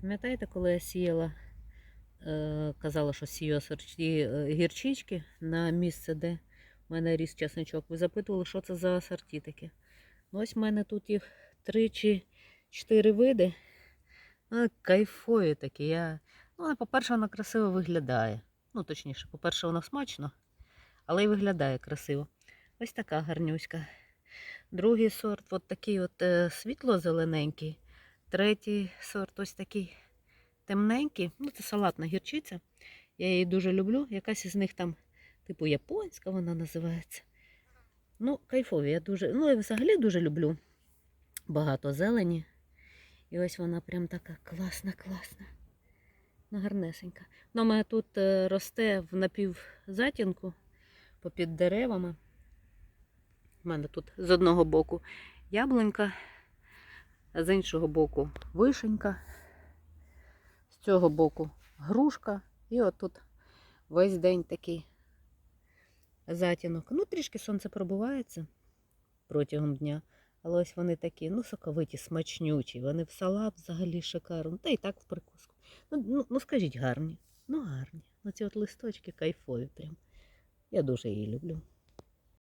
Пам'ятаєте, коли я сіяла, е, казала, що сію асорті е, гірчички на місце, де в мене ріс часничок. Ви запитували, що це за асорті таке. Ну, ось в мене тут їх три чи чотири види. Ну, кайфові такі. Я... Ну, по-перше, вона красиво виглядає. Ну, точніше, по-перше, воно смачно, але й виглядає красиво. Ось така гарнюська. Другий сорт, от такий от е, світло-зелененький. Третій сорт ось такий темненький. Ну, це салатна гірчиця. Я її дуже люблю. Якась із них там, типу, японська вона називається. Ну, кайфові. Я дуже, ну, я взагалі дуже люблю багато зелені. І ось вона прям така класна, класна. Ну, гарнесенька. Вона в мене тут е, росте в напівзатінку попід деревами. У мене тут з одного боку яблунька, з іншого боку вишенька, з цього боку грушка. І отут весь день такий затінок. Ну, трішки сонце пробувається протягом дня. Але ось вони такі, ну, соковиті, смачнючі. Вони в салат взагалі шикарно. Та і так в прикуску. Ну, ну, ну скажіть, гарні. Ну, гарні. Ну, ці от листочки кайфові прям. Я дуже її люблю.